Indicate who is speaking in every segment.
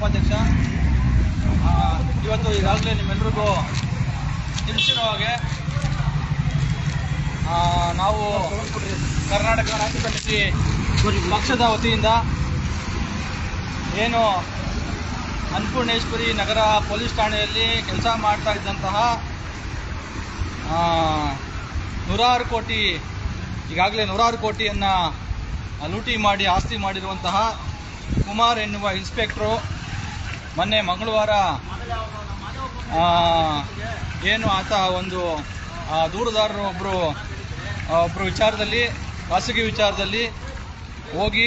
Speaker 1: ಉಪಾಧ್ಯಕ್ಷ. ಇವತ್ತು ಈಗಾಗಲೇ ನಿಮ್ಮೆಲ್ರಿಗೂ ತಿಳಿಸಿರೋ ಹಾಗೆ ನಾವು ಕರ್ನಾಟಕ ರಾಜ್ಯ ಸಮಿತಿ ಪಕ್ಷದ ವತಿಯಿಂದ ಏನು ಅನ್ನಪೂರ್ಣೇಶ್ವರಿ ನಗರ ಪೊಲೀಸ್ ಠಾಣೆಯಲ್ಲಿ ಕೆಲಸ ಮಾಡ್ತಾ ಇದ್ದಂತಹ ನೂರಾರು ಕೋಟಿ, ಈಗಾಗಲೇ ನೂರಾರು ಕೋಟಿಯನ್ನು ಲೂಟಿ ಮಾಡಿ ಆಸ್ತಿ ಮಾಡಿರುವಂತಹ ಕುಮಾರ್ ಎನ್ನುವ ಇನ್ಸ್ಪೆಕ್ಟ್ರು ಮೊನ್ನೆ ಮಂಗಳವಾರ ಏನು ಆತ ಒಂದು ದೂರದಾರರು ಒಬ್ಬರು ಒಬ್ಬರು ವಿಚಾರದಲ್ಲಿ, ಖಾಸಗಿ ವಿಚಾರದಲ್ಲಿ ಹೋಗಿ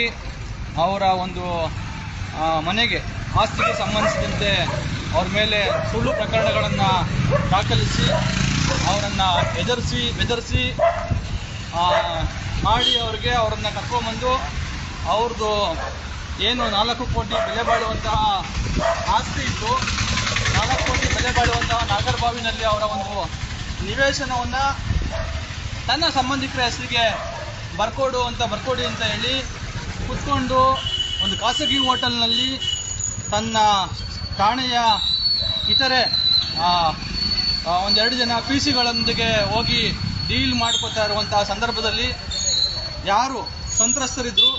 Speaker 1: ಅವರ ಒಂದು ಮನೆಗೆ, ಆಸ್ತಿಗೆ ಸಂಬಂಧಿಸಿದಂತೆ ಅವ್ರ ಮೇಲೆ ಸುಳ್ಳು ಪ್ರಕರಣಗಳನ್ನು ದಾಖಲಿಸಿ, ಅವರನ್ನು ಎದುರಿಸಿ ಬೆದರಿಸಿ ಮಾಡಿ ಅವ್ರಿಗೆ ಅವರನ್ನು ಕರ್ಕೊಂಬಂದು ಅವ್ರದ್ದು ಏನು ನಾಲ್ಕು ಕೋಟಿ ಬೆಲೆ ಬಾಳುವಂತಹ ಆಸ್ತಿ ಇತ್ತು. ನಾಲ್ಕು ಕೋಟಿ ಬೆಲೆ ಬಾಳುವಂತಹ ನಾಗರಬಾವಿನಲ್ಲಿ ಅವರ ಒಂದು ನಿವೇಶನವನ್ನು ತನ್ನ ಸಂಬಂಧಿಕರ ಹೆಸರಿಗೆ ಬರ್ಕೊಡು ಅಂತ ಬರ್ಕೊಡಿ ಅಂತ ಹೇಳಿ ಕುತ್ಕೊಂಡು ಒಂದು ಖಾಸಗಿ ಹೋಟೆಲ್ನಲ್ಲಿ ತನ್ನ ಠಾಣೆಯ ಇತರೆ ಒಂದೆರಡು ಜನ ಪಿ ಸಿಗಳೊಂದಿಗೆ ಹೋಗಿ ಡೀಲ್ ಮಾಡ್ಕೋತಾ ಇರುವಂತಹ ಸಂದರ್ಭದಲ್ಲಿ ಯಾರು ಸಂತ್ರಸ್ತರಿದ್ರು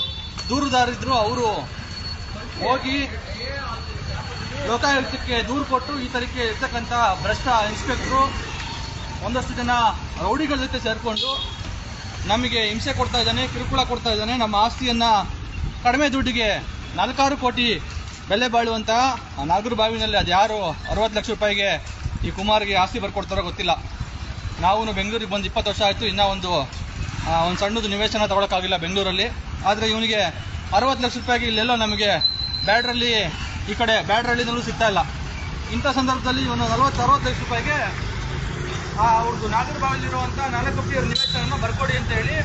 Speaker 1: ದೂರುದಾರಿದ್ರು ಅವರು ಹೋಗಿ ಲೋಕಾಯುಕ್ತಕ್ಕೆ ದೂರು ಕೊಟ್ಟು ಈ ತರಕ್ಕೆ ಇರ್ತಕ್ಕಂಥ ಭ್ರಷ್ಟ ಇನ್ಸ್ಪೆಕ್ಟ್ರು ಒಂದಷ್ಟು ಜನ ರೌಡಿಗಳ ಜೊತೆ ಸೇರಿಕೊಂಡು ನಮಗೆ ಹಿಂಸೆ ಕೊಡ್ತಾ ಇದ್ದಾನೆ, ಕಿರುಕುಳ ಕೊಡ್ತಾ ಇದ್ದಾನೆ. ನಮ್ಮ ಆಸ್ತಿಯನ್ನು ಕಡಿಮೆ ದುಡ್ಡಿಗೆ ನಾಲ್ಕಾರು ಕೋಟಿ ಬೆಲೆ ಬಾಳುವಂಥ ನಾಗರ ಬಾವಿನಲ್ಲಿ ಅದು ಯಾರು ಅರವತ್ತು ಲಕ್ಷ ರೂಪಾಯಿಗೆ ಈ ಕುಮಾರ್ಗೆ ಆಸ್ತಿ ಬರ್ಕೊಡ್ತಾರೋ ಗೊತ್ತಿಲ್ಲ. ನಾವು ಬೆಂಗಳೂರಿಗೆ ಬಂದು ಇಪ್ಪತ್ತು ವರ್ಷ ಆಯಿತು, ಇನ್ನೂ ಒಂದು ಒಂದು ಸಣ್ಣದು ನಿವೇಶನ ತಗೊಳಕ್ಕಾಗಿಲ್ಲ ಬೆಂಗಳೂರಲ್ಲಿ. ಆದರೆ ಇವನಿಗೆ ಅರವತ್ತು ಲಕ್ಷ ರೂಪಾಯಿಗೆ ಇಲ್ಲೆಲ್ಲೋ ನಮಗೆ ಬ್ಯಾಡ್ರಲ್ಲಿ, ಈ ಕಡೆ ಬ್ಯಾಡ್ರಳ್ಳಿನಲ್ಲೂ ಸಿಗ್ತಾ ಇಲ್ಲ. ಇಂಥ ಸಂದರ್ಭದಲ್ಲಿ ಇವನು ನಲವತ್ತು, ಅರವತ್ತು ಲಕ್ಷ ರೂಪಾಯಿಗೆ ಅವ್ರದ್ದು ನಾಗರಬಾವಿಲಿರುವಂಥ ನಾಲ್ಕು ಅವ್ರ ನಿವೇಶನ ಬರ್ಕೊಡಿ ಅಂತ ಹೇಳಿ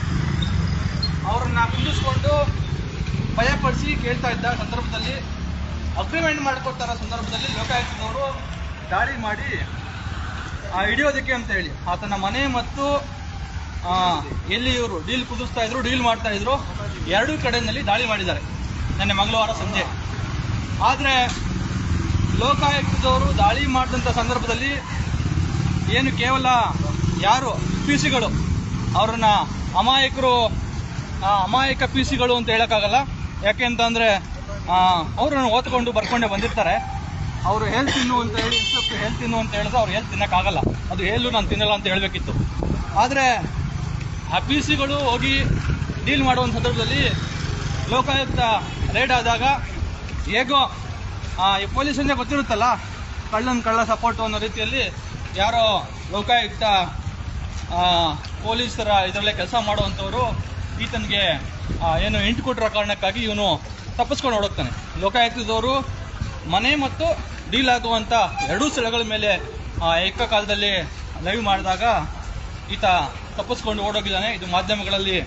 Speaker 1: ಅವ್ರನ್ನ ಕುಂದಿಸ್ಕೊಂಡು ಭಯಪಡಿಸಿ ಕೇಳ್ತಾ ಇದ್ದ ಸಂದರ್ಭದಲ್ಲಿ, ಅಗ್ರಿಮೆಂಟ್ ಮಾಡಿಕೊಡ್ತಾರ ಸಂದರ್ಭದಲ್ಲಿ ಲೋಕಾಯುಕ್ತದವರು ದಾಳಿ ಮಾಡಿ ಹಿಡಿಯೋದಕ್ಕೆ ಅಂತ ಹೇಳಿ. ಆತನ ಮನೆ ಮತ್ತು ಎಲ್ಲಿ ಇವರು ಡೀಲ್ ಕುದಿಸ್ತಾ ಇದ್ರು, ಡೀಲ್ ಮಾಡ್ತಾ ಇದ್ರು, ಎರಡೂ ಕಡೆಯಲ್ಲಿ ದಾಳಿ ಮಾಡಿದ್ದಾರೆ. ನಿನ್ನೆ ಮಂಗಳವಾರ ಸಂಜೆ. ಆದರೆ ಲೋಕಾಯುಕ್ತದವರು ದಾಳಿ ಮಾಡಿದಂಥ ಸಂದರ್ಭದಲ್ಲಿ ಏನು ಕೇವಲ ಯಾರು? ಪಿ ಸಿಗಳು. ಅವ್ರನ್ನ ಅಮಾಯಕರು ಅಮಾಯಕ ಪಿ ಸಿಗಳು ಅಂತ ಹೇಳೋಕ್ಕಾಗಲ್ಲ. ಯಾಕೆ ಅಂತಂದರೆ ಅವ್ರನ್ನ ಓದ್ಕೊಂಡು ಬರ್ಕೊಂಡೆ ಬಂದಿರ್ತಾರೆ. ಅವರು ಹೆಲ್ತ್ ತಿನ್ನು ಅಂತ ಹೇಳಿ ಹೆಲ್ತ್ ತಿನ್ನು ಅಂತ ಹೇಳಿದ್ರೆ ಅವ್ರು ಹೆಲ್ತ್ ತಿನ್ನೋಕ್ಕಾಗಲ್ಲ. ಅದು ಹೇಳು ನಾನು ತಿನ್ನಲ್ಲ ಅಂತ ಹೇಳಬೇಕಿತ್ತು. ಆದರೆ ಆ ಪಿ ಸಿಗಳು ಹೋಗಿ ಡೀಲ್ ಮಾಡುವಂಥ ಸಂದರ್ಭದಲ್ಲಿ ಲೋಕಾಯುಕ್ತ ರೈಡ್ ಆದಾಗ ಹೇಗೋ ಪೊಲೀಸನ್ನೇ ಗೊತ್ತಿರುತ್ತಲ್ಲ, ಕಳ್ಳನ ಕಳ್ಳ ಸಪೋರ್ಟು ಅನ್ನೋ ರೀತಿಯಲ್ಲಿ ಯಾರೋ ಲೋಕಾಯುಕ್ತ ಪೊಲೀಸರ ಇದರಲ್ಲೇ ಕೆಲಸ ಮಾಡುವಂಥವರು ಈತನಿಗೆ ಏನು ಎಂಟು ಕೊಟ್ಟಿರೋ ಕಾರಣಕ್ಕಾಗಿ ಇವನು ತಪ್ಪಿಸ್ಕೊಂಡು ಹೊಡೋಗ್ತಾನೆ ಲೋಕಾಯುಕ್ತದವರು ಮನೆ ಮತ್ತು ಡೀಲ್ ಆಗುವಂಥ ಎರಡೂ ಸ್ಥಳಗಳ ಮೇಲೆ ಏಕಕಾಲದಲ್ಲಿ ಲೈವ್ ಮಾಡಿದಾಗ ಈತ ತಪ್ಪಿಸ್ಕೊಂಡು ಓಡೋಗಿದ್ದಾನೆ. ಇದು ಮಾಧ್ಯಮಗಳಲ್ಲಿ,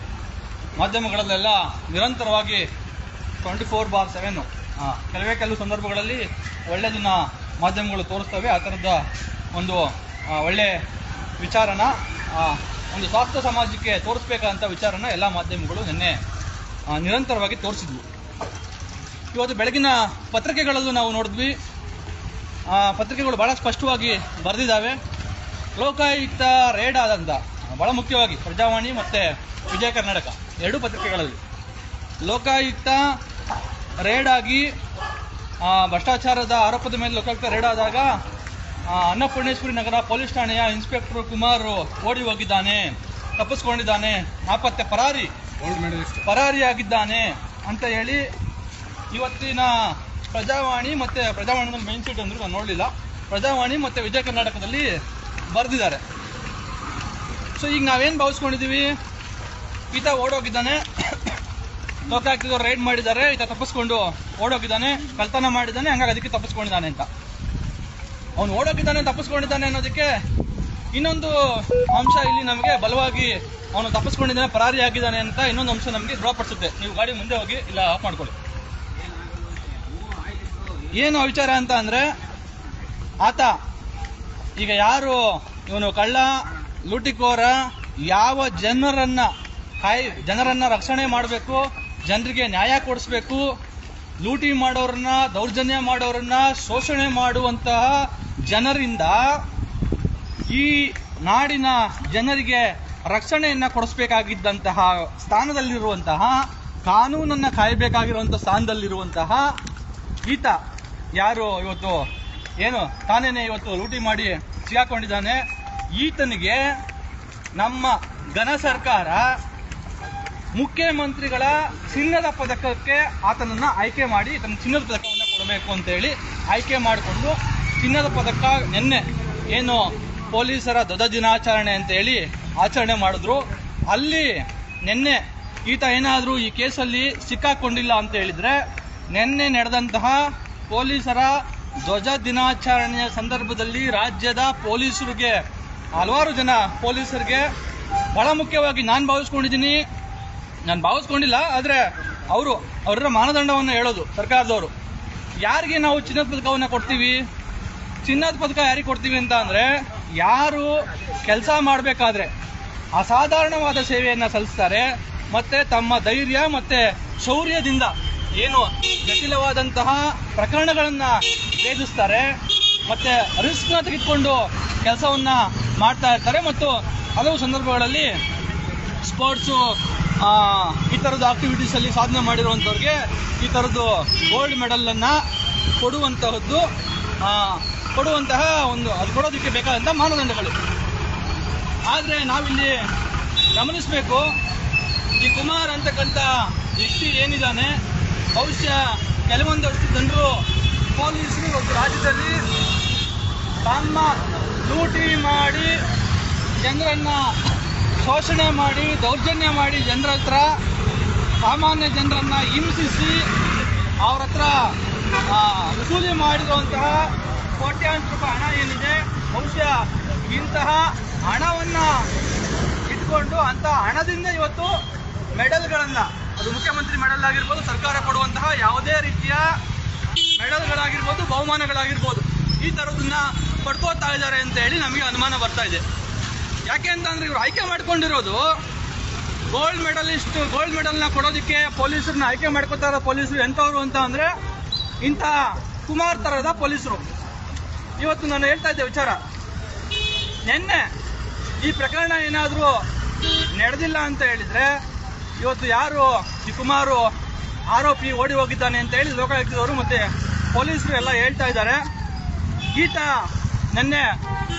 Speaker 1: ಮಾಧ್ಯಮಗಳಲ್ಲೆಲ್ಲ ನಿರಂತರವಾಗಿ ಟ್ವೆಂಟಿ ಫೋರ್ ಬಾರ್ ಸೆವೆನ್ನು ಕೆಲವೇ ಕೆಲವು ಸಂದರ್ಭಗಳಲ್ಲಿ ಒಳ್ಳೆಯದನ್ನ ಮಾಧ್ಯಮಗಳು ತೋರಿಸ್ತವೆ. ಆ ಥರದ ಒಂದು ಒಳ್ಳೆ ವಿಚಾರನ ಒಂದು ಸ್ವಾಸ್ಥ್ಯ ಸಮಾಜಕ್ಕೆ ತೋರಿಸ್ಬೇಕಾದಂಥ ವಿಚಾರನ ಎಲ್ಲ ಮಾಧ್ಯಮಗಳು ನಿನ್ನೆ ನಿರಂತರವಾಗಿ ತೋರಿಸಿದ್ವು. ಇವತ್ತು ಬೆಳಗಿನ ಪತ್ರಿಕೆಗಳಲ್ಲೂ ನಾವು ನೋಡಿದ್ವಿ. ಪತ್ರಿಕೆಗಳು ಭಾಳ ಸ್ಪಷ್ಟವಾಗಿ ಬರೆದಿದ್ದಾವೆ. ಲೋಕಾಯುಕ್ತ ರೇಡ್ ಆದಂಥ ಭಾಳ ಮುಖ್ಯವಾಗಿ ಪ್ರಜಾವಾಣಿ ಮತ್ತು ವಿಜಯ ಕರ್ನಾಟಕ ಎರಡೂ ಪತ್ರಿಕೆಗಳಲ್ಲಿ. ಲೋಕಾಯುಕ್ತ ರೇಡ್ ಆಗಿ ಆ, ಭ್ರಷ್ಟಾಚಾರದ ಆರೋಪದ ಮೇಲೆ ಲೋಕಾಯುಕ್ತ ರೇಡ್ ಆದಾಗ ಅನ್ನಪೂರ್ಣೇಶ್ವರಿ ನಗರ ಪೊಲೀಸ್ ಠಾಣೆಯ ಇನ್ಸ್ಪೆಕ್ಟರ್ ಕುಮಾರ್ ಓಡಿ ಹೋಗಿದ್ದಾನೆ ತಪ್ಪಿಸ್ಕೊಂಡಿದ್ದಾನೆ ನಾಪತ್ತೆ ಪರಾರಿ ಪರಾರಿಯಾಗಿದ್ದಾನೆ ಅಂತ ಹೇಳಿ ಇವತ್ತಿನ ಪ್ರಜಾವಾಣಿ ಮತ್ತು ಪ್ರಜಾವಾಣಿ ಮೇನ್ ಸೀಟ್ ಅಂದರೂ ನಾನು ನೋಡಲಿಲ್ಲ. ಪ್ರಜಾವಾಣಿ ಮತ್ತು ವಿಜಯ ಕರ್ನಾಟಕದಲ್ಲಿ ಬರೆದಿದ್ದಾರೆ. ಸೊ ಈಗ ನಾವೇನು ಭಾವಿಸ್ಕೊಂಡಿದ್ದೀವಿ? ಈತ ಓಡೋಗಿದ್ದಾನೆ. ಲೋಕಾಯುಕ್ತದವ್ರು ರೈಡ್ ಮಾಡಿದ್ದಾರೆ. ಈತ ತಪ್ಪಿಸ್ಕೊಂಡು ಓಡೋಗಿದ್ದಾನೆ ಕಲ್ತನ ಮಾಡಿದ್ದಾನೆ, ಹಂಗಾಗಿ ಅದಕ್ಕೆ ತಪ್ಪಿಸ್ಕೊಂಡಿದ್ದಾನೆ ಅಂತ. ಅವನು ಓಡೋಗಿದ್ದಾನೆ, ತಪ್ಪಿಸ್ಕೊಂಡಿದ್ದಾನೆ ಅನ್ನೋದಕ್ಕೆ ಇನ್ನೊಂದು ಅಂಶ ಇಲ್ಲಿ ನಮಗೆ ಬಲವಾಗಿ ಅವನು ತಪ್ಪಿಸ್ಕೊಂಡಿದ್ದಾನೆ, ಪರಾರಿ ಆಗಿದ್ದಾನೆ ಅಂತ ಇನ್ನೊಂದು ಅಂಶ ನಮಗೆ ದೃಢಪಡಿಸುತ್ತೆ. ನೀವು ಗಾಡಿ ಮುಂದೆ ಹೋಗಿ, ಇಲ್ಲ ಆಫ್ ಮಾಡ್ಕೊಳ್ಳಿ. ಏನು ವಿಚಾರ ಅಂತ ಅಂದ್ರೆ, ಆತ ಈಗ ಯಾರು, ಇವನು ಕಳ್ಳ ಲೂಟಿಕೋರ ಯಾವ ಜನರನ್ನ ಕಾಯ್ ಜನರನ್ನ ರಕ್ಷಣೆ ಮಾಡಬೇಕು, ಜನರಿಗೆ ನ್ಯಾಯ ಕೊಡಿಸ್ಬೇಕು, ಲೂಟಿ ಮಾಡೋರನ್ನ, ದೌರ್ಜನ್ಯ ಮಾಡೋರನ್ನ ಶೋಷಣೆ ಮಾಡುವಂತಹ ಜನರಿಂದ ಈ ನಾಡಿನ ಜನರಿಗೆ ರಕ್ಷಣೆಯನ್ನ ಕೊಡಿಸ್ಬೇಕಾಗಿದ್ದಂತಹ ಸ್ಥಾನದಲ್ಲಿರುವಂತಹ, ಕಾನೂನನ್ನ ಕಾಯಬೇಕಾಗಿರುವಂತಹ ಸ್ಥಾನದಲ್ಲಿರುವಂತಹ ಈತ ಯಾರು ಇವತ್ತು? ಏನು, ತಾನೇನೆ ಇವತ್ತು ಲೂಟಿ ಮಾಡಿ ಸಿಗಾಕೊಂಡಿದ್ದಾನೆ ಈತನಿಗೆ ನಮ್ಮ ಘನ ಸರ್ಕಾರ ಮುಖ್ಯಮಂತ್ರಿಗಳ ಚಿನ್ನದ ಪದಕಕ್ಕೆ ಆತನನ್ನ ಆಯ್ಕೆ ಮಾಡಿ ತನ್ನ ಚಿನ್ನದ ಪದಕವನ್ನು ಕೊಡಬೇಕು ಅಂತೇಳಿ ಆಯ್ಕೆ ಮಾಡಿಕೊಂಡು ಚಿನ್ನದ ಪದಕ ನಿನ್ನೆ ಏನು ಪೊಲೀಸರ ಧ್ವಜ ದಿನಾಚರಣೆ ಅಂತೇಳಿ ಆಚರಣೆ ಮಾಡಿದ್ರು. ಅಲ್ಲಿ ನಿನ್ನೆ ಈತ ಏನಾದರೂ ಈ ಕೇಸಲ್ಲಿ ಸಿಕ್ಕಾಕೊಂಡಿಲ್ಲ ಅಂತ ಹೇಳಿದ್ರೆ ನಿನ್ನೆ ನಡೆದಂತಹ ಪೊಲೀಸರ ಧ್ವಜ ದಿನಾಚರಣೆಯ ಸಂದರ್ಭದಲ್ಲಿ ರಾಜ್ಯದ ಪೊಲೀಸರಿಗೆ ಹಲವಾರು ಜನ ಪೊಲೀಸರಿಗೆ ಬಹಳ ಮುಖ್ಯವಾಗಿ ನಾನು ಭಾವಿಸ್ಕೊಂಡಿದ್ದೀನಿ. ನಾನು ಭಾವಿಸ್ಕೊಂಡಿಲ್ಲ, ಆದರೆ ಅವರು ಅವರ ಮಾನದಂಡವನ್ನು ಹೇಳೋದು ಸರ್ಕಾರದವರು. ಯಾರಿಗೆ ನಾವು ಚಿನ್ನದ ಪದಕವನ್ನು ಕೊಡ್ತೀವಿ? ಚಿನ್ನದ ಪದಕ ಯಾರಿಗೆ ಕೊಡ್ತೀವಿ ಅಂತ ಅಂದರೆ, ಯಾರು ಕೆಲಸ ಮಾಡಬೇಕಾದ್ರೆ ಅಸಾಧಾರಣವಾದ ಸೇವೆಯನ್ನು ಸಲ್ಲಿಸ್ತಾರೆ, ಮತ್ತೆ ತಮ್ಮ ಧೈರ್ಯ ಮತ್ತೆ ಶೌರ್ಯದಿಂದ ಏನು ಜಟಿಲವಾದಂತಹ ಪ್ರಕರಣಗಳನ್ನು ಭೇದಿಸ್ತಾರೆ. ಮತ್ತೆ ರಿಸ್ಕ್ನ ತೆಗೆದುಕೊಂಡು ಕೆಲಸವನ್ನ ಮಾಡ್ತಾ ಇರ್ತಾರೆ ಮತ್ತು ಹಲವು ಸಂದರ್ಭಗಳಲ್ಲಿ ಸ್ಪೋರ್ಟ್ಸು ಈ ಥರದ ಆಕ್ಟಿವಿಟೀಸಲ್ಲಿ ಸಾಧನೆ ಮಾಡಿರುವಂಥವ್ರಿಗೆ ಈ ಥರದ್ದು ಗೋಲ್ಡ್ ಮೆಡಲನ್ನು ಕೊಡುವಂತಹದ್ದು ಕೊಡುವಂತಹ ಒಂದು, ಅದು ಕೊಡೋದಕ್ಕೆ ಬೇಕಾದಂಥ ಮಾನದಂಡಗಳು. ಆದರೆ ನಾವಿಲ್ಲಿ ಗಮನಿಸಬೇಕು, ಈ ಕುಮಾರ್ ಅಂತಕ್ಕಂಥ ವ್ಯಕ್ತಿ ಏನಿದ್ದಾನೆ, ಬಹುಶಃ ಕೆಲವೊಂದಷ್ಟು ಜನರು ಪೊಲೀಸರು ಒಂದು ರಾಜ್ಯದಲ್ಲಿ ತಮ್ಮ ಲೂಟಿ ಮಾಡಿ ಜನರನ್ನ ಶೋಷಣೆ ಮಾಡಿ, ದೌರ್ಜನ್ಯ ಮಾಡಿ ಜನರ ಹತ್ರ, ಸಾಮಾನ್ಯ ಜನರನ್ನ ಹಿಂಸಿಸಿ ಅವ್ರ ಹತ್ರ ವಸೂಲಿ ಮಾಡಿರುವಂತಹ ಕೋಟ್ಯಾಂತರ ರೂಪಾಯಿ ಹಣ ಏನಿದೆ, ಬಹುಶಃ ಇಂತಹ ಹಣವನ್ನ ಇಟ್ಕೊಂಡು ಅಂತ ಹಣದಿಂದ ಇವತ್ತು ಮೆಡಲ್ಗಳನ್ನ, ಅದು ಮುಖ್ಯಮಂತ್ರಿ ಮೆಡಲ್ ಆಗಿರ್ಬೋದು, ಸರ್ಕಾರ ಕೊಡುವಂತಹ ಯಾವುದೇ ರೀತಿಯ ಮೆಡಲ್ಗಳಾಗಿರ್ಬೋದು, ಬಹುಮಾನಗಳಾಗಿರ್ಬೋದು ಈ ಥರದನ್ನ ಪಡ್ಕೋತಾ ಇದ್ದಾರೆ ಅಂತ ಹೇಳಿ ನಮಗೆ ಅನುಮಾನ ಬರ್ತಾ ಇದೆ. ಯಾಕೆ ಅಂತಂದ್ರೆ ಇವರು ಆಯ್ಕೆ ಮಾಡ್ಕೊಂಡಿರೋದು ಗೋಲ್ಡ್ ಮೆಡಲಿಸ್ಟ್ ಗೋಲ್ಡ್ ಮೆಡಲ್ನ ಕೊಡೋದಕ್ಕೆ ಪೊಲೀಸರನ್ನ ಆಯ್ಕೆ ಮಾಡ್ಕೋತಾ ಇರೋ ಪೊಲೀಸರು ಎಂಥವ್ರು ಅಂತ ಅಂದ್ರೆ ಇಂಥ ಕುಮಾರ್ ತರದ ಪೊಲೀಸರು. ಇವತ್ತು ನಾನು ಹೇಳ್ತಾ ಇದ್ದೆ ವಿಚಾರ. ನಿನ್ನೆ ಈ ಪ್ರಕರಣ ಏನಾದರೂ ನಡೆದಿಲ್ಲ ಅಂತ ಹೇಳಿದ್ರೆ ಇವತ್ತು ಯಾರು ಈ ಕುಮಾರು ಆರೋಪಿ ಓಡಿ ಹೋಗಿದ್ದಾನೆ ಅಂತ ಹೇಳಿ ಲೋಕಾಯುಕ್ತದವರು ಮತ್ತೆ ಪೊಲೀಸರು ಎಲ್ಲ ಹೇಳ್ತಾ ಇದ್ದಾರೆ. ಈತ ನೆನ್ನೆ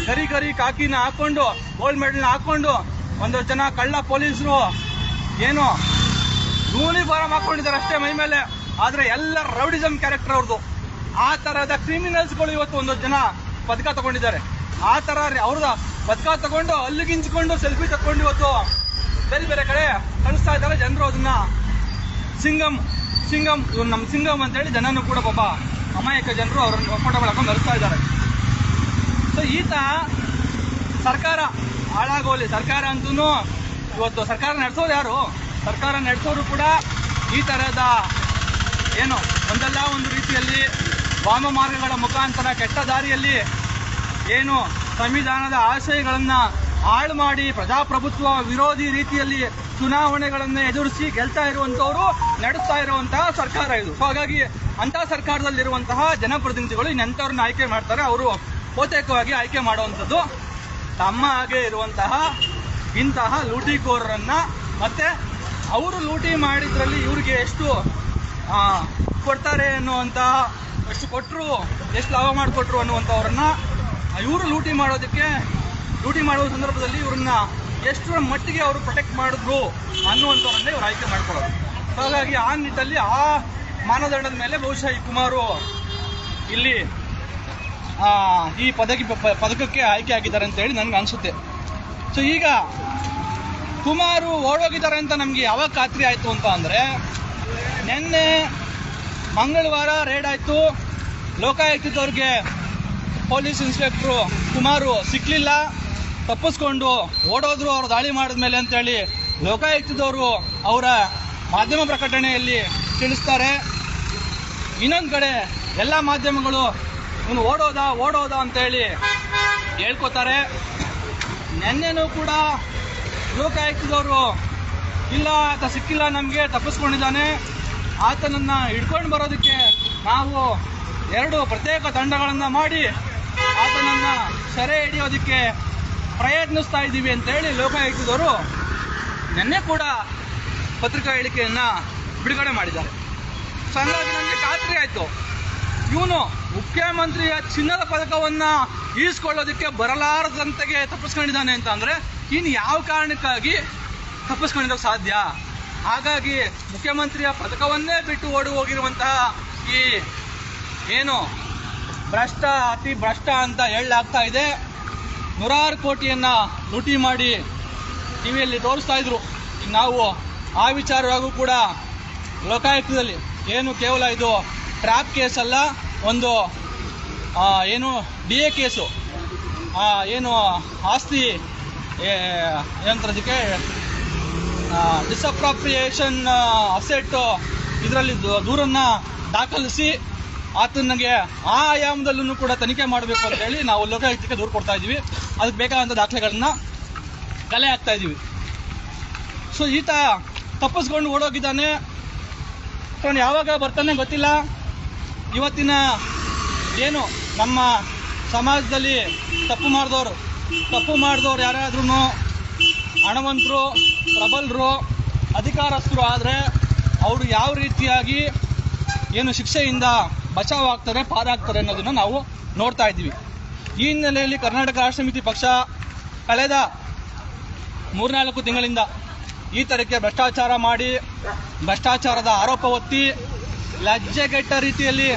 Speaker 1: ಗರಿ ಗರಿ ಕಾಕಿನ ಹಾಕೊಂಡು ಗೋಲ್ಡ್ ಮೆಡಲ್ನ ಹಾಕೊಂಡು, ಒಂದು ಜನ ಕಳ್ಳ ಪೊಲೀಸರು ಏನು ಯೂನಿಫಾರ್ಮ್ ಹಾಕೊಂಡಿದ್ದಾರೆ ಅಷ್ಟೇ ಮೈ ಮೇಲೆ. ಆದ್ರೆ ಎಲ್ಲ ರೌಡಿಸಮ್ ಕ್ಯಾರೆಕ್ಟರ್ ಅವ್ರದ್ದು ಆ ಥರದ ಕ್ರಿಮಿನಲ್ಸ್ಗಳು ಇವತ್ತು ಒಂದು ಜನ ಪದಕ ತಗೊಂಡಿದ್ದಾರೆ. ಆ ತರ ಅವ್ರದ ಪದಕ ತಗೊಂಡು ಅಲ್ಲಿಗಿಂಚ್ಕೊಂಡು ಸೆಲ್ಫಿ ತಕೊಂಡು ಇವತ್ತು ಬೇರೆ ಬೇರೆ ಕಡೆ ಕಳಿಸ್ತಾ ಇದ್ದಾರೆ ಜನರು. ಅದನ್ನ ಸಿಂಗಮ್ ಸಿಂಗಮ್ ಇವ್ರು ನಮ್ಮ ಸಿಂಗಮ್ ಅಂತ ಹೇಳಿ ಜನನು ಕೂಡ ಪಾಪ ಅಮಾಯಕ ಜನರು ಅವರನ್ನು ಫೋಟೋ ಹಾಕೊಂಡು ಬರ್ತಾ ಇದ್ದಾರೆ. ಸೊ ಈತ ಸರ್ಕಾರ ಹಾಳಾಗೋಲಿ, ಸರ್ಕಾರ ಅಂತೂ ಇವತ್ತು ಸರ್ಕಾರ ನಡೆಸೋರು ಯಾರು? ಸರ್ಕಾರ ನಡೆಸೋರು ಕೂಡ ಈ ಥರದ ಏನು, ಒಂದಲ್ಲ ಒಂದು ರೀತಿಯಲ್ಲಿ ವಾಮ ಮಾರ್ಗಗಳ ಮುಖಾಂತರ ಕೆಟ್ಟ ದಾರಿಯಲ್ಲಿ ಏನು ಸಂವಿಧಾನದ ಆಶಯಗಳನ್ನು ಹಾಳು ಮಾಡಿ ಪ್ರಜಾಪ್ರಭುತ್ವ ವಿರೋಧಿ ರೀತಿಯಲ್ಲಿ ಚುನಾವಣೆಗಳನ್ನು ಎದುರಿಸಿ ಗೆಲ್ತಾ ಇರುವಂತವರು, ನಡೆಸ್ತಾ ಇರುವಂತಹ ಸರ್ಕಾರ ಇದು. ಹಾಗಾಗಿ ಅಂತ ಸರ್ಕಾರದಲ್ಲಿರುವಂತಹ ಜನಪ್ರತಿನಿಧಿಗಳು ಇನ್ನೆಂಥವ್ರನ್ನ ಆಯ್ಕೆ ಮಾಡ್ತಾರೆ, ಅವರು ಬಹುತೇಕವಾಗಿ ಆಯ್ಕೆ ಮಾಡುವಂಥದ್ದು. ತಮ್ಮ ಹಾಗೆ ಇರುವಂತಹ ಇಂತಹ ಲೂಟಿಕೋರರನ್ನ ಮತ್ತೆ ಅವರು ಲೂಟಿ ಮಾಡಿದ್ರಲ್ಲಿ ಇವ್ರಿಗೆ ಎಷ್ಟು ಕೊಡ್ತಾರೆ ಅನ್ನುವಂತಹ ಎಷ್ಟು ಕೊಟ್ಟರು ಎಷ್ಟು ಲಾಭ ಮಾಡಿಕೊಟ್ರು ಅನ್ನುವಂಥವ್ರನ್ನ ಇವರು ಲೂಟಿ ಮಾಡೋದಕ್ಕೆ, ಲೂಟಿ ಮಾಡುವ ಸಂದರ್ಭದಲ್ಲಿ ಇವ್ರನ್ನ ಎಷ್ಟರ ಮಟ್ಟಿಗೆ ಅವರು ಪ್ರೊಟೆಕ್ಟ್ ಮಾಡಿದ್ರು ಅನ್ನುವಂಥವ್ರನ್ನೇ ಇವ್ರು ಆಯ್ಕೆ ಮಾಡ್ಕೊಳ್ಳೋದು. ಹಾಗಾಗಿ ಆ ನಿಟ್ಟಲ್ಲಿ ಆ ಮಾನದಂಡದ ಮೇಲೆ ಬಹುಶಃ ಈ ಕುಮಾರು ಇಲ್ಲಿ ಈ ಪದಕ ಪದಕಕ್ಕೆ ಆಯ್ಕೆ ಆಗಿದ್ದಾರೆ ಅಂತ ಹೇಳಿ ನನ್ಗೆ ಅನ್ಸುತ್ತೆ. ಸೊ ಈಗ ಕುಮಾರು ಓಡೋಗಿದ್ದಾರೆ ಅಂತ ನಮಗೆ ಯಾವಾಗ ಖಾತ್ರಿ ಆಯ್ತು ಅಂತ ಅಂದರೆ, ನಿನ್ನೆ ಮಂಗಳವಾರ ರೇಡ್ ಆಯ್ತು. ಲೋಕಾಯುಕ್ತದವ್ರಿಗೆ ಪೊಲೀಸ್ ಇನ್ಸ್ಪೆಕ್ಟ್ರು ಕುಮಾರು ಸಿಕ್ಕಲಿಲ್ಲ ತಪ್ಪಿಸ್ಕೊಂಡು ಓಡೋದ್ರು ಅವ್ರು ದಾಳಿ ಮಾಡಿದ್ಮೇಲೆ ಅಂತೇಳಿ ಲೋಕಾಯುಕ್ತದವರು ಅವರ ಮಾಧ್ಯಮ ಪ್ರಕಟಣೆಯಲ್ಲಿ ತಿಳಿಸ್ತಾರೆ ಇನ್ನೊಂದು ಕಡೆ ಎಲ್ಲ ಮಾಧ್ಯಮಗಳು ಇವನು ಓಡೋದ ಓಡೋದ ಅಂತೇಳಿ ಹೇಳ್ಕೊತಾರೆ. ನಿನ್ನೆನೂ ಕೂಡ ಲೋಕಾಯುಕ್ತದವರು ಇಲ್ಲ, ಆತ ಸಿಕ್ಕಿಲ್ಲ, ನಮಗೆ ತಪ್ಪಿಸ್ಕೊಂಡಿದ್ದಾನೆ. ಆತನನ್ನ ಹಿಡ್ಕೊಂಡು ಬರೋದಕ್ಕೆ ನಾವು ಎರಡು ಪ್ರತ್ಯೇಕ ತಂಡಗಳನ್ನು ಮಾಡಿ ಆತನನ್ನ ಸೆರೆ ಹಿಡಿಯೋದಕ್ಕೆ ಪ್ರಯತ್ನಿಸ್ತಾ ಇದ್ದೀವಿ ಅಂತೇಳಿ ಲೋಕಾಯುಕ್ತದವರು ನಿನ್ನೆ ಕೂಡ ಪತ್ರಿಕಾ ಹೇಳಿಕೆಯನ್ನ ಬಿಡುಗಡೆ ಮಾಡಿದ್ದಾರೆ ಸೊ ಹಂಗಾಗಿ ನನಗೆ ಖಾತ್ರಿ ಆಯಿತು. ಇವನು ಮುಖ್ಯಮಂತ್ರಿಯ ಚಿನ್ನದ ಪದಕವನ್ನ ಈಸ್ಕೊಳ್ಳೋದಕ್ಕೆ ಬರಲಾರದಂತೆಗೆ ತಪ್ಪಿಸ್ಕೊಂಡಿದ್ದಾನೆ ಅಂತ ಅಂದರೆ ಇನ್ನು ಯಾವ ಕಾರಣಕ್ಕಾಗಿ ತಪ್ಪಿಸ್ಕೊಂಡಿದ್ದ ಸಾಧ್ಯ? ಹಾಗಾಗಿ ಮುಖ್ಯಮಂತ್ರಿಯ ಪದಕವನ್ನೇ ಬಿಟ್ಟು ಓಡಿ ಹೋಗಿರುವಂತಹ ಈ ಏನು ಭ್ರಷ್ಟ, ಅತಿ ಭ್ರಷ್ಟ ಅಂತ ಹೇಳಲಾಗ್ತಾ ಇದೆ. ನೂರಾರು ಕೋಟಿಯನ್ನ ಲೂಟಿ ಮಾಡಿ ಟಿವಿಯಲ್ಲಿ ತೋರಿಸ್ತಾ ಇದ್ರು. ನಾವು ಆ ವಿಚಾರವಾಗೂ ಕೂಡ ಲೋಕಾಯುಕ್ತದಲ್ಲಿ ಏನು ಕೇವಲ ಇದು ಟ್ರ್ಯಾಪ್ ಕೇಸ್ ಅಲ್ಲ, ಒಂದು ಏನು ಡಿ ಎ ಕೇಸು ಏನು ಆಸ್ತಿ ಏನಂತದಕ್ಕೆ ಡಿಸಪ್ರಾಪ್ರಿಯೇಷನ್ ಅಸೆಟ್ ಇದರಲ್ಲಿ ದೂರನ್ನ ದಾಖಲಿಸಿ ಆತನಿಗೆ ಆ ಆಯಾಮದಲ್ಲೂ ಕೂಡ ತನಿಖೆ ಮಾಡಬೇಕು ಅಂತ ಹೇಳಿ ನಾವು ಲೋಕಾಯುಕ್ತಕ್ಕೆ ದೂರು ಕೊಡ್ತಾ ಇದ್ದೀವಿ. ಅದಕ್ಕೆ ಬೇಕಾದಂಥ ದಾಖಲೆಗಳನ್ನು ಕಲೆ ಹಾಕ್ತಾ ಇದ್ದೀವಿ. ಸೊ ಈತ ತಪ್ಪಿಸ್ಕೊಂಡು ಓಡೋಗಿದ್ದಾನೆ. ಅವ್ನು ಯಾವಾಗ ಬರ್ತಾನೆ ಗೊತ್ತಿಲ್ಲ. ಇವತ್ತಿನ ಏನು ನಮ್ಮ ಸಮಾಜದಲ್ಲಿ ತಪ್ಪು ಮಾಡಿದವರು, ತಪ್ಪು ಮಾಡಿದವ್ರು ಯಾರಾದ್ರೂ ಹಣವಂತರು, ಪ್ರಬಲರು, ಅಧಿಕಾರಸ್ಥರು ಆದರೆ ಅವರು ಯಾವ ರೀತಿಯಾಗಿ ಏನು ಶಿಕ್ಷೆಯಿಂದ ಬಚಾವಾಗ್ತಾರೆ, ಪಾರಾಗ್ತಾರೆ ಅನ್ನೋದನ್ನು ನಾವು ನೋಡ್ತಾ ಇದ್ದೀವಿ. ಈ ಹಿನ್ನೆಲೆಯಲ್ಲಿ ಕರ್ನಾಟಕ ರಾಷ್ಟ್ರ ಸಮಿತಿ ಪಕ್ಷ ಕಳೆದ ಮೂರ್ನಾಲ್ಕು ತಿಂಗಳಿಂದ ಈ ತರಕ್ಕೆ ಭ್ರಷ್ಟಾಚಾರ ಮಾಡಿ, ಭ್ರಷ್ಟಾಚಾರದ ಆರೋಪ ಹೊತ್ತಿ ಲಜ್ಜೆಗೆಟ್ಟ ರೀತಿಯಲ್ಲಿ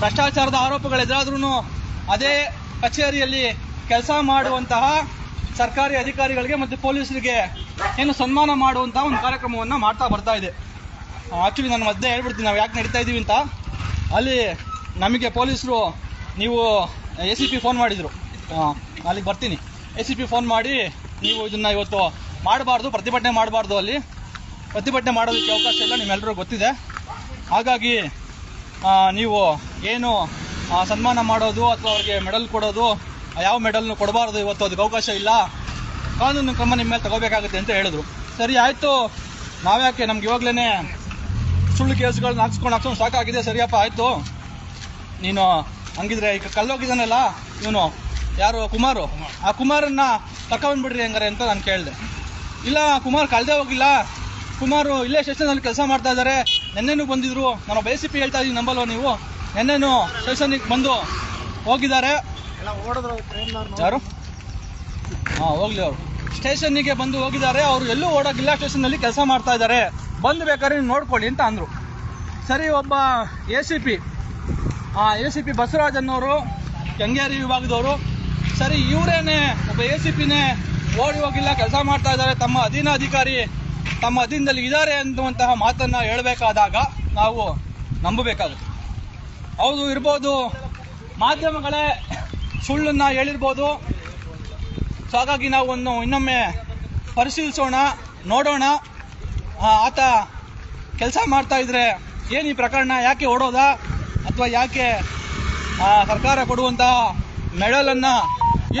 Speaker 1: ಭ್ರಷ್ಟಾಚಾರದ ಆರೋಪಗಳೆದುರಾದ್ರೂ ಅದೇ ಕಚೇರಿಯಲ್ಲಿ ಕೆಲಸ ಮಾಡುವಂತಹ ಸರ್ಕಾರಿ ಅಧಿಕಾರಿಗಳಿಗೆ ಮತ್ತು ಪೊಲೀಸರಿಗೆ ಏನು ಸನ್ಮಾನ ಮಾಡುವಂತಹ ಒಂದು ಕಾರ್ಯಕ್ರಮವನ್ನು ಮಾಡ್ತಾ ಬರ್ತಾ ಇದೆ. ಆಕ್ಚುಲಿ ನಾನು ಮಧ್ಯೆ ಹೇಳ್ಬಿಡ್ತೀನಿ, ನಾವು ಯಾಕೆ ನಡೀತಾ ಇದ್ದೀವಿ ಅಂತ. ಅಲ್ಲಿ ನಮಗೆ ಪೊಲೀಸರು, ನೀವು ಎ ಸಿ ಪಿ ಫೋನ್ ಮಾಡಿದರು. ಅಲ್ಲಿಗೆ ಬರ್ತೀನಿ. ಎ ಸಿ ಪಿ ಫೋನ್ ಮಾಡಿ ನೀವು ಇದನ್ನ ಇವತ್ತು ಮಾಡಬಾರ್ದು, ಪ್ರತಿಭಟನೆ ಮಾಡಬಾರ್ದು ಅಲ್ಲಿ. ಪ್ರತಿಭಟನೆ ಮಾಡೋದಕ್ಕೆ ಅವಕಾಶ ಇಲ್ಲ ನಿಮ್ಮೆಲ್ಲರೂ ಗೊತ್ತಿದೆ. ಹಾಗಾಗಿ ನೀವು ಏನು ಸನ್ಮಾನ ಮಾಡೋದು ಅಥವಾ ಅವ್ರಿಗೆ ಮೆಡಲ್ ಕೊಡೋದು, ಯಾವ ಮೆಡಲ್ನು ಕೊಡಬಾರ್ದು ಇವತ್ತು, ಅದಕ್ಕೆ ಅವಕಾಶ ಇಲ್ಲ. ಕಾನೂನು ಕ್ರಮ ನಿಮ್ಮ ಮೇಲೆ ತಗೋಬೇಕಾಗುತ್ತೆ ಅಂತ ಹೇಳಿದ್ರು. ಸರಿ, ಆಯಿತು. ನಾವ್ಯಾಕೆ, ನಮ್ಗೆ ಇವಾಗಲೇ ಸುಳ್ಳು ಕೇಸ್ಗಳನ್ನ ಹಾಕ್ಸ್ಕೊಂಡು ಹಾಕ್ಸ್ಕೊಂಡು ಸಾಕಾಗಿದೆ. ಸರಿಯಪ್ಪ ಆಯಿತು. ನೀನು ಹಂಗಿದ್ರೆ ಈಗ ಕಲ್ಲೋಗಿದ್ದಾನಲ್ಲ, ಇವನು ಯಾರು, ಕುಮಾರು? ಆ ಕುಮಾರನ್ನ ತಗೊಂಡ್ಬಿಡ್ರಿ ಹೆಂಗಾರೆ ಅಂತ ನಾನು ಕೇಳಿದೆ. ಇಲ್ಲ, ಕುಮಾರ್ ಕಳ್ದೇ ಹೋಗಿಲ್ಲ ಕುಮಾರು ಇಲ್ಲೇ ಸ್ಟೇಷನಲ್ಲಿ ಕೆಲಸ ಮಾಡ್ತಾ ಇದ್ದಾರೆ ನೆನ್ನೆನೂ ಬಂದಿದ್ರು. ನಾನು ಬೈ ಸಿ ಪಿ ಹೇಳ್ತಾ ಇದ್ದೀನಿ ನಂಬಲ್ವ ನೀವು? ನೆನ್ನೆನೂ ಸ್ಟೇಷನಿಗೆ ಬಂದು ಹೋಗಿದ್ದಾರೆ. ಯಾರು? ಹಾಂ, ಹೋಗ್ಲಿ ಅವರು. ಸ್ಟೇಷನ್ನಿಗೆ ಬಂದು ಹೋಗಿದ್ದಾರೆ. ಅವರು ಎಲ್ಲೂ ಓಡೋಗಿಲ್ಲ, ಸ್ಟೇಷನ್ನಲ್ಲಿ ಕೆಲಸ ಮಾಡ್ತಾ ಇದ್ದಾರೆ ಬಂದು ಬೇಕಾದ್ರೆ ನೀವು ನೋಡ್ಕೊಳ್ಳಿ ಅಂತ ಅಂದರು. ಸರಿ, ಒಬ್ಬ A C P A C P Basavaraj ಅನ್ನೋರು, ಕೆಂಗೇರಿ ವಿಭಾಗದವರು. ಸರಿ, ಇವರೇನೆ, ಒಬ್ಬ ಎ ಸಿ ಪಿನೇ ಓಡಿ ಹೋಗಿಲ್ಲ, ಕೆಲಸ ಮಾಡ್ತಾ ಇದ್ದಾರೆ. ತಮ್ಮ ಅಧೀನ ಅಧಿಕಾರಿ ತಮ್ಮ ಅಧೀನದಲ್ಲಿ ಇದ್ದಾರೆ ಅನ್ನುವಂತಹ ಮಾತನ್ನ ಹೇಳಬೇಕಾದಾಗ ನಾವು ನಂಬಬೇಕಾಗುತ್ತೆ. ಹೌದು, ಇರ್ಬೋದು. ಮಾಧ್ಯಮಗಳೇ ಸುಳ್ಳನ್ನ ಹೇಳಿರ್ಬೋದು. ಸೊ ಹಾಗಾಗಿ ನಾವು ಒಂದು ಇನ್ನೊಮ್ಮೆ ಪರಿಶೀಲಿಸೋಣ, ನೋಡೋಣ. ಆತ ಕೆಲಸ ಮಾಡ್ತಾ ಇದ್ರೆ ಏನು ಈ ಪ್ರಕರಣ, ಯಾಕೆ ಓಡೋದ? ಅಥವಾ ಯಾಕೆ ಸರ್ಕಾರ ಕೊಡುವಂತಹ ಮೆಡಲನ್ನು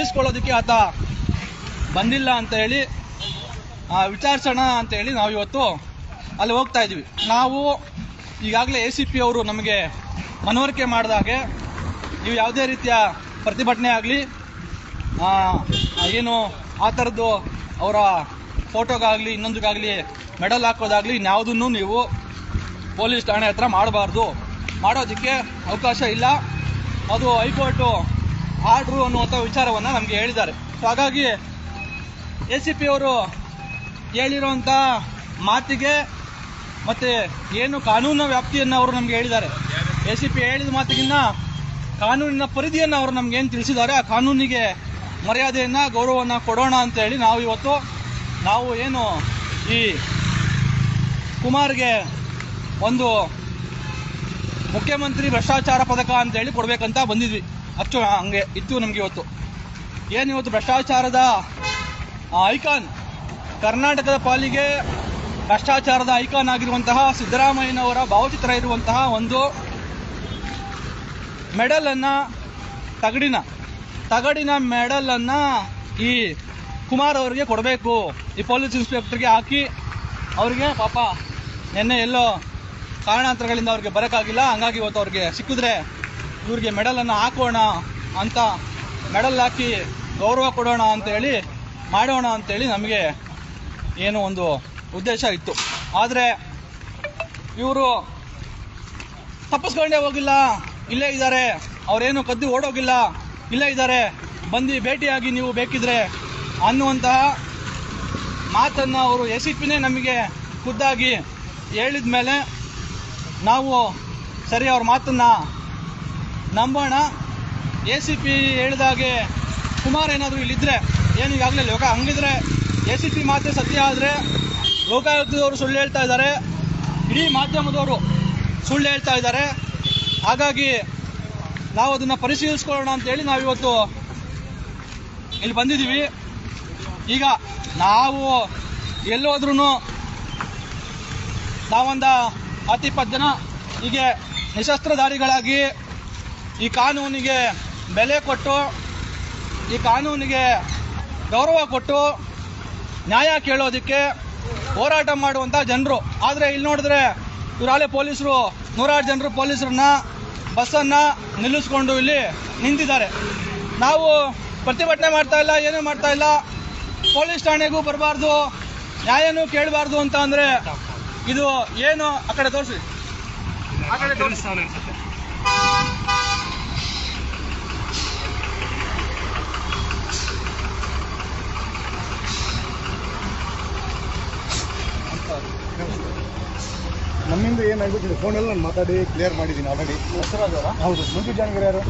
Speaker 1: ಈಸ್ಕೊಳ್ಳೋದಕ್ಕೆ ಆತ ಬಂದಿಲ್ಲ ಅಂತ ಹೇಳಿ ವಿಚಾರಿಸೋಣ ಅಂತ ಹೇಳಿ ನಾವು ಇವತ್ತು ಅಲ್ಲಿ ಹೋಗ್ತಾ ಇದ್ವಿ. ನಾವು ಈಗಾಗಲೇ ಎ ಸಿ ಪಿ ಅವರು ನಮಗೆ ಮನವರಿಕೆ ಮಾಡಿದಾಗೆ ನೀವು ಯಾವುದೇ ರೀತಿಯ ಪ್ರತಿಭಟನೆ ಆಗಲಿ ಏನು ಆ ಥರದ್ದು ಅವರ ಫೋಟೋಗಾಗಲಿ ಇನ್ನೊಂದಕ್ಕಾಗಲಿ ಮೆಡಲ್ ಹಾಕೋದಾಗಲಿ ಇನ್ಯಾವುದನ್ನು ನೀವು ಪೊಲೀಸ್ ಠಾಣೆ ಹತ್ರ ಮಾಡಬಾರ್ದು. ಮಾಡೋದಕ್ಕೆ ಅವಕಾಶ ಇಲ್ಲ. ಅದು ಹೈಕೋರ್ಟು ಆರ್ಡ್ರು ಅನ್ನುವಂಥ ವಿಚಾರವನ್ನು ನಮಗೆ ಹೇಳಿದ್ದಾರೆ. ಸೊ, ಹಾಗಾಗಿ ಎ ಸಿ ಪಿ ಅವರು ಹೇಳಿರೋಂಥ ಮಾತಿಗೆ ಮತ್ತು ಏನು ಕಾನೂನಿನ ವ್ಯಾಪ್ತಿಯನ್ನು ಅವರು ನಮಗೆ ಹೇಳಿದ್ದಾರೆ. ಎ ಸಿ ಪಿ ಹೇಳಿದ ಮಾತಿಗಿನ್ನ ಕಾನೂನಿನ ಪರಿಧಿಯನ್ನು ಅವರು ನಮ್ಗೆ ಏನು ತಿಳಿಸಿದ್ದಾರೆ, ಆ ಕಾನೂನಿಗೆ ಮರ್ಯಾದೆಯನ್ನು, ಗೌರವವನ್ನು ಕೊಡೋಣ ಅಂತ ಹೇಳಿ ನಾವು ಇವತ್ತು ನಾವು ಏನು ಈ ಕುಮಾರ್ಗೆ ಒಂದು ಮುಖ್ಯಮಂತ್ರಿ ಭ್ರಷ್ಟಾಚಾರ ಪದಕ ಅಂತ ಹೇಳಿ ಕೊಡ್ಬೇಕಂತ ಬಂದಿದ್ವಿ. ಅಚ್ಚು ಹಂಗೆ ಇತ್ತು ನಮಗೆ ಇವತ್ತು. ಏನು ಇವತ್ತು ಭ್ರಷ್ಟಾಚಾರದ ಐಕಾನ್, ಕರ್ನಾಟಕದ ಪಾಲಿಗೆ ಭ್ರಷ್ಟಾಚಾರದ ಐಕಾನ್ ಆಗಿರುವಂತಹ ಸಿದ್ದರಾಮಯ್ಯನವರ ಭಾವಚಿತ್ರ ಇರುವಂತಹ ಒಂದು ಮೆಡಲ್ ಅನ್ನ ತಗಡಿನ ತಗಡಿನ ಮೆಡಲ್ ಅನ್ನ ಈ ಕುಮಾರ್ ಅವರಿಗೆ ಕೊಡಬೇಕು. ಈ ಪೊಲೀಸ್ ಇನ್ಸ್ಪೆಕ್ಟರ್ಗೆ ಹಾಕಿ ಅವ್ರಿಗೆ ಪಾಪ ನಿನ್ನೆ ಎಲ್ಲೋ ಕಾರಣಾಂತರಗಳಿಂದ ಅವ್ರಿಗೆ ಬರೋಕ್ಕಾಗಿಲ್ಲ. ಹಂಗಾಗಿ ಇವತ್ತು ಅವ್ರಿಗೆ ಸಿಕ್ಕಿದ್ರೆ ಇವ್ರಿಗೆ ಮೆಡಲನ್ನು ಹಾಕೋಣ ಅಂತ, ಮೆಡಲ್ ಹಾಕಿ ಗೌರವ ಕೊಡೋಣ ಅಂತೇಳಿ ಮಾಡೋಣ ಅಂತೇಳಿ ನಮಗೆ ಏನು ಒಂದು ಉದ್ದೇಶ ಇತ್ತು. ಆದರೆ ಇವರು ತಪ್ಪಿಸ್ಕೊಂಡೇ ಹೋಗಿಲ್ಲ. ಇಲ್ಲೇ ಇದ್ದಾರೆ. ಅವರೇನು ಕದ್ದು ಓಡೋಗಿಲ್ಲ. ಇಲ್ಲೇ ಇದ್ದಾರೆ. ಬಂದು ಭೇಟಿಯಾಗಿ ನೀವು ಬೇಕಿದ್ರೆ ಅನ್ನುವಂತಹ ಮಾತನ್ನು ಅವರು ಎಸ್ ಸಿ ಪಿನೇ ನಮಗೆ ಖುದ್ದಾಗಿ ಹೇಳಿದ ಮೇಲೆ ನಾವು ಸರಿ ಅವ್ರ ಮಾತನ್ನು ನಂಬೋಣ. ಎ ಸಿ ಪಿ ಹೇಳಿದಾಗೆ ಕುಮಾರ್ ಏನಾದರೂ ಇಲ್ಲಿದ್ದರೆ ಏನು ಈಗಾಗಲೇ ಲೋಕ ಹಂಗಿದ್ರೆ ಎ ಸಿ ಪಿ ಮಾತೆ ಸತ್ಯ ಆದರೆ ಲೋಕಾಯುಕ್ತದವರು ಸುಳ್ಳು ಹೇಳ್ತಾ ಇದ್ದಾರೆ. ಇಡೀ ಮಾಧ್ಯಮದವರು ಸುಳ್ಳು ಹೇಳ್ತಾ ಇದ್ದಾರೆ. ಹಾಗಾಗಿ ನಾವು ಅದನ್ನು ಪರಿಶೀಲಿಸ್ಕೊಳ್ಳೋಣ ಅಂತೇಳಿ ನಾವಿವತ್ತು ಇಲ್ಲಿ ಬಂದಿದ್ದೀವಿ. ಈಗ ನಾವು ಎಲ್ಲೋದ್ರೂ ನಾವೊಂದು ಹತ್ತು ಇಪ್ಪತ್ತು ಜನ. ಹೀಗೆ ನಿಶಸ್ತ್ರಧಾರಿಗಳಾಗಿ ಈ ಕಾನೂನಿಗೆ ಬೆಲೆ ಕೊಟ್ಟು ಈ ಕಾನೂನಿಗೆ ಗೌರವ ಕೊಟ್ಟು ನ್ಯಾಯ ಕೇಳೋದಕ್ಕೆ ಹೋರಾಟ ಮಾಡುವಂಥ ಜನರು. ಆದರೆ ಇಲ್ಲಿ ನೋಡಿದ್ರೆ ಇವರಾಳೆ ಪೊಲೀಸರು, ನೂರಾರು ಜನರು ಪೊಲೀಸರನ್ನ, ಬಸ್ಸನ್ನು ನಿಲ್ಲಿಸ್ಕೊಂಡು ಇಲ್ಲಿ ನಿಂತಿದ್ದಾರೆ. ನಾವು ಪ್ರತಿಭಟನೆ ಮಾಡ್ತಾ ಇಲ್ಲ, ಏನೂ ಮಾಡ್ತಾ ಇಲ್ಲ. ಪೊಲೀಸ್ ಠಾಣೆಗೂ ಬರಬಾರ್ದು, ನ್ಯಾಯನೂ ಕೇಳಬಾರ್ದು ಅಂತ ಅಂದರೆ ಇದು ಏನು? ಆ ಕಡೆ ತೋರಿಸಿ. ಆ ಕಡೆ
Speaker 2: ನಮ್ಮಿಂದ ಏನಾಗುತ್ತೆ ಫೋನಲ್ಲಿ ನಾನು ಮಾತಾಡಿ ಕ್ಲಿಯರ್ ಮಾಡಿದ್ದೀನಿ ಆಲ್ರೆಡಿ? ಹೌದು ಮುಂಚೆ ಜಾನಗಿರಿ ಯಾರು?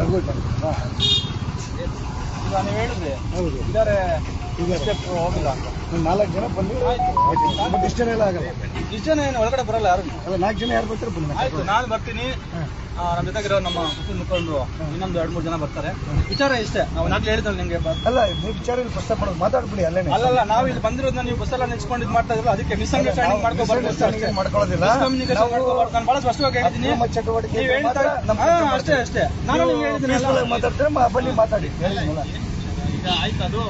Speaker 2: ರಘು ಹಾಂ.
Speaker 1: ಈಗ ನೀವು ಹೇಳಿದ್ರಿ
Speaker 2: ಹೌದು.
Speaker 1: ಇದಾರೆ
Speaker 2: ಇದಾರೆ.
Speaker 1: ಸ್ಟೆಪ್ ಹೋಗಿಲ್ಲ
Speaker 2: ನಾಲ್ಕು ಜನ ಬಂದು. ಬಟ್ ಇಷ್ಟು ಜನ ಎಲ್ಲ ಆಗಲ್ಲ.
Speaker 1: ಇಷ್ಟು ಜನ ಏನು ಒಳಗಡೆ ಬರಲ್ಲ ಯಾರು?
Speaker 2: ಅಲ್ಲ ನಾಲ್ಕು ಜನ ಯಾರು ಬರ್ತಾರೆ ಬನ್ನಿ
Speaker 1: ಆಯ್ತು ನಾನು ಬರ್ತೀನಿ. ನಮ್ಮ ಜೊತೆಗಿರೋ ನಮ್ಮ ಕುಟುಂಬ ಮುಖಂಡರು ಇನ್ನೊಂದು ಎರಡು ಮೂರು ಜನ ಬರ್ತಾರೆ. ವಿಚಾರ ಇಷ್ಟೇ. ನಾವು ನಾಲ್ಕು ಹೇಳಿದ್ನಲ್ಲ ನಿಮಗೆ
Speaker 2: ಅಲ್ಲ ನೀವು ವಿಚಾರ ಇಲ್ಲಿ ಪ್ರಸ್ತಾಪ ಮಾಡೋದು ಮಾತಾಡ್ಬಿಡಿ ಅಲ್ಲ
Speaker 1: ಅಲ್ಲಲ್ಲ ನಾವು ಇಲ್ಲಿ ಬಂದಿರೋದನ್ನ ನೀವು ಬಸ್ಸೆಲ್ಲ ನಿಲ್ಸ್ಕೊಂಡು ಇದು ಮಾಡ್ತಾ ಇದ್ರಲ್ಲ ಅದಕ್ಕೆ ಮಿಸ್ಅಂಡರ್ಸ್ಟ್ಯಾಂಡಿಂಗ್ ಮಾಡ್ಕೋಬಾರ್ದು ಅಷ್ಟೇ.
Speaker 2: ಮಾಡ್ಕೊಳ್ಳೋದಿಲ್ಲ.
Speaker 1: ಮಿಸ್ಕಮ್ಯುನಿಕೇಶನ್ ಮಾಡ್ಕೋಬಾರ್ದು ನಾನು ಭಾಳ ಸ್ಪಷ್ಟವಾಗಿ ಹೇಳಿದ್ದೀನಿ
Speaker 2: ನಿಮ್ಮ ಚಟುವಟಿಕೆ
Speaker 1: ನೀವು ಹೇಳ್ತಾ ಅಷ್ಟೇ ಅಷ್ಟೇ. ನಾನು ನಿಮ್ಗೆ ಹೇಳಿದ್ದೀನಲ್ಲ
Speaker 2: ಮಾತಾಡ್ತಾರೆ ಬನ್ನಿ ಮಾತಾಡಿ.
Speaker 3: ಈಗ ಆಯ್ತು ಅದು.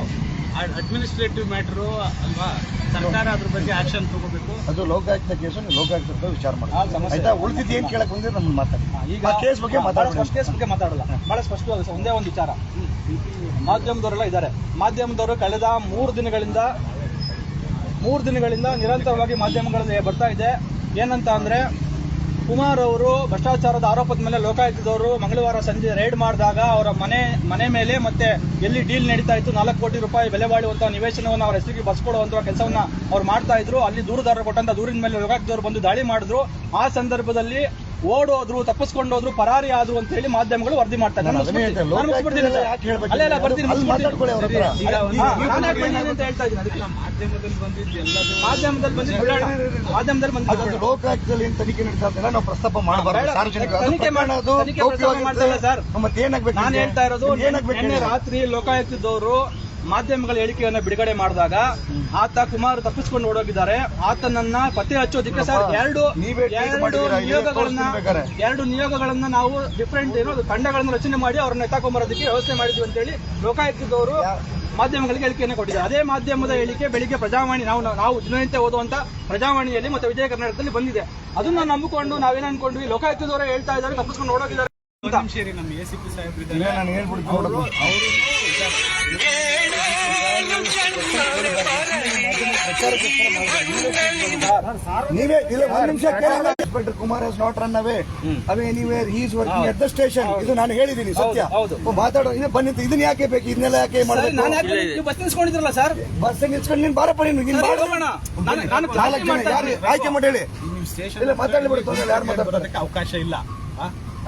Speaker 3: ಅಡ್ಮಿನಿಸ್ಟ್ರೇಟಿವ್ ಮ್ಯಾಟ್ರು ಅಲ್ವಾ? ಸರ್ಕಾರ ಅದ್ರ ಬಗ್ಗೆ ಆಕ್ಷನ್ ತಗೋಬೇಕು.
Speaker 2: ಅದು ಲೋಕಾಯುಕ್ತ ಕೇಸು ನೀವು ಲೋಕಾಯುಕ್ತ ಹತ್ರ ವಿಚಾರ ಮಾಡಿ ಆಯ್ತಾ? ಉಳಿದಿದ್ದು ಏನ್ ಕೇಳಕ್ ಬಂದ್ರೆ ನಮ್ಮ ಮಾತಾಡಿ.
Speaker 1: ಈಗ
Speaker 2: ಕೇಸ್ ಬಗ್ಗೆ
Speaker 1: ಮಾತಾಡೋದು ಕೇಸ್ ಬಗ್ಗೆ ಮಾತಾಡಲ್ಲ. ಬಹಳ ಸ್ಪಷ್ಟವಾಗಿ ಸರ್, ಒಂದೇ ಒಂದು ವಿಚಾರ. ಮಾಧ್ಯಮದವರೆಲ್ಲ ಇದ್ದಾರೆ. ಮಾಧ್ಯಮದವರು ಕಳೆದ ಮೂರು ದಿನಗಳಿಂದ ಮೂರು ದಿನಗಳಿಂದ ನಿರಂತರವಾಗಿ ಮಾಧ್ಯಮಗಳಲ್ಲಿ ಬರ್ತಾ ಇದೆ. ಏನಂತ ಅಂದ್ರೆ ಕುಮಾರ್ ಅವರು ಭ್ರಷ್ಟಾಚಾರದ ಆರೋಪದ ಮೇಲೆ ಲೋಕಾಯುಕ್ತದವರು ಮಂಗಳವಾರ ಸಂಜೆ ರೈಡ್ ಮಾಡಿದಾಗ ಅವರ ಮನೆ ಮನೆ ಮೇಲೆ ಮತ್ತೆ ಎಲ್ಲಿ ಡೀಲ್ ನಡೀತಾ ಇತ್ತು, ನಾಲ್ಕು ಕೋಟಿ ರೂಪಾಯಿ ಬೆಲೆ ಬಾಳುವಂತಹ ನಿವೇಶನವನ್ನು ಅವರ ಹೆಸರಿಗೆ ಬಸ್ಕೊಡುವಂತಹ ಕೆಲಸವನ್ನ ಅವ್ರು ಮಾಡ್ತಾ ಇದ್ರು. ಅಲ್ಲಿ ದೂರದಾರರು ಕೊಟ್ಟಂತ ದೂರಿನ ಮೇಲೆ ಲೋಕಾಯುಕ್ತದವರು ಬಂದು ದಾಳಿ ಮಾಡಿದ್ರು. ಆ ಸಂದರ್ಭದಲ್ಲಿ ಓಡೋದ್ರು ತಪ್ಪಿಸ್ಕೊಂಡೋದ್ರು ಪರಾರಿ ಆದ್ರು ಅಂತ ಹೇಳಿ ಮಾಧ್ಯಮಗಳು ವರದಿ ಮಾಡ್ತಾರೆ
Speaker 2: ಲೋಕಾಯುಕ್ತದಲ್ಲಿ ತನಿಖೆ ನಡೀತಾ ನಾವು ಪ್ರಸ್ತಾಪ ಮಾಡಬಾರ್ದು.
Speaker 1: ಸರ್.
Speaker 2: ಮತ್ತೆ ಏನಾಗ್ಬೇಕು
Speaker 1: ನಾನು ಹೇಳ್ತಾ ಇರೋದು
Speaker 2: ಏನಾಗ್ಬೇಕು?
Speaker 1: ರಾತ್ರಿ ಲೋಕಾಯುಕ್ತದವರು ಮಾಧ್ಯಮಗಳ ಹೇಳಿಕೆಯನ್ನು ಬಿಡುಗಡೆ ಮಾಡಿದಾಗ ಆತ ಕುಮಾರ್ ತಪ್ಪಿಸ್ಕೊಂಡು ಓಡೋಗಿದ್ದಾರೆ. ಆತನನ್ನ ಪತ್ತೆ ಹಚ್ಚೋದಿಕ್ಕೆ ಸರ್ ಎರಡು ಎರಡು ನಿಯೋಗಗಳನ್ನ. ಎರಡು ನಿಯೋಗಗಳನ್ನ ನಾವು ಡಿಫ್ರೆಂಟ್ ಏನೋ ತಂಡಗಳನ್ನು ರಚನೆ ಮಾಡಿ ಅವ್ರನ್ನ ಎತ್ತಾಕೊಂಬರೋದಕ್ಕೆ ವ್ಯವಸ್ಥೆ ಮಾಡಿದ್ವಿ ಅಂತೇಳಿ ಲೋಕಾಯುಕ್ತದವರು ಮಾಧ್ಯಮಗಳಿಗೆ ಹೇಳಿಕೆಯನ್ನು ಕೊಟ್ಟಿದ್ದಾರೆ. ಅದೇ ಮಾಧ್ಯಮದ ಹೇಳಿಕೆ ಬೆಳಿಗ್ಗೆ ಪ್ರಜಾವಾಣಿ ನಾವು ನಾವು ದಿನನಿತ್ಯ ಓದುವಂತ ಪ್ರಜಾವಾಣಿಯಲ್ಲಿ ಮತ್ತೆ ವಿಜಯ ಕರ್ನಾಟಕದಲ್ಲಿ ಬಂದಿದೆ. ಅದನ್ನ ನಂಬಿಕೊಂಡು ನಾವೇನ ಅನ್ಕೊಂಡ್ವಿ? ಲೋಕಾಯುಕ್ತದವರು ಹೇಳ್ತಾ ಇದ್ದಾರೆ ತಪ್ಪಿಸ್ಕೊಂಡು ಓಡೋಗಿದ್ದಾರೆ ಅಂತ.
Speaker 2: ನೀವೇ ಇಲ್ಲ ಒಂದ್ ನಿಮಿಷ ಕೇಳಲ್ಲ inspector Kumar is not run away away anywhere is is working at the station ಇದು ನಾನು ಹೇಳಿದ್ದೀನಿ ಸತ್ಯ.
Speaker 1: ಹೌದು,
Speaker 2: ಮಾತಾಡೋ. ಇದು ಬನ್ನಿ ಇದನ್ನ ಯಾಕೆ ಬೇಕು? ಇದನ್ನೆಲ್ಲ ಯಾಕೆ ಮಾಡಬೇಕು?
Speaker 1: ನಾನು ಯಾಕೆ ನೀವು ಬಸ್ ನಿಲ್ಸ್ಕೊಂಡಿದ್ರಲ್ಲ ಸರ್?
Speaker 2: ಬಸ್ ನಿಲ್ಸ್ಕೊಂಡು ನೀನ್ ಬಾರಪ್ಪ ನೀನು ನೀನ್
Speaker 1: ಸರಿ, ನಾನು- ನಾನು
Speaker 2: ನಾಲ್ಕು ಜನ ಯಾರು ಆಯ್ಕೆ ಮಾಡಿ ಹೇಳಿ.
Speaker 3: ಸ್ಟೇಷನ್
Speaker 2: ಇಲ್ಲ ಮಾತಾಡ್ಲಿ ಬಿಡು ಯಾರು ಮಾತಾಡ್ತಾರೆ?
Speaker 3: ಅವಕಾಶ ಇಲ್ಲ?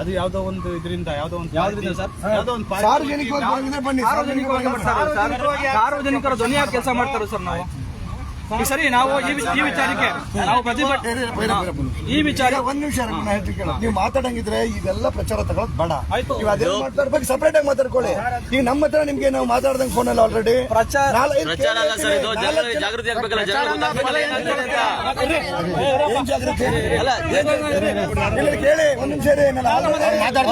Speaker 3: ಅದು ಯಾವ್ದೋ ಒಂದು ಇದರಿಂದ ಯಾವ್ದೋ ಒಂದು
Speaker 1: ಯಾವ್ದ್ರಿಂದ ಸರ್?
Speaker 3: ಯಾವ್ದೋ ಒಂದು
Speaker 2: ಸಾರ್ವಜನಿಕವಾಗಿ
Speaker 1: ಸಾರ್ವಜನಿಕರ ಧ್ವನಿಯಾಗಿ ಕೆಲಸ ಮಾಡ್ತಾರೆ ಸರ್ ನಾವು. ಈ ಸರಿ ನಾವು ಈ ಈ ವಿಚಾರಕ್ಕೆ ನಾವು ಪ್ರತಿಭಟನೆ ಈ ವಿಚಾರ
Speaker 2: ಒಂದ್ ನಿಮಿಷ ಹೇಳ್ತೀನಿ ನೀವು ಮಾತಾಡಂಗಿದ್ರೆ ಇದೆಲ್ಲ ಪ್ರಚಾರ ತಗೊಳ್ಳೋದು ಬೇಡ. ನೀವು ಅದೇ ಮಾತಾಡ ಬಗ್ಗೆ ಸಪರೇಟ್ ಆಗಿ ಮಾತಾಡ್ಕೊಳ್ಳಿ ಈಗ ನಮ್ಮ ಹತ್ರ ನಿಮ್ಗೆ ನಾವು ಮಾತಾಡ್ದಂಗೆ ಫೋನಲ್ಲಿ ಆಲ್ರೆಡಿ
Speaker 1: ಪ್ರಚಾರ
Speaker 4: ಪ್ರಚಾರ ಅಲ್ಲ ಸರ್ ಇದು ಜಾಗೃತಿ ಆಗ್ಬೇಕಲ್ಲ ಜನರಿಗೆ ಗೊತ್ತಾಗ್ಬೇಕಲ್ಲ ಏನಾಗ್ತದೆ ಅಂತ
Speaker 2: ಏನ್ ಜಾಗೃತಿ
Speaker 4: ಅಲ್ಲ
Speaker 2: ಇಲ್ಲ, ಕೇಳಿ ಒಂದ್ ನಿಮಿಷ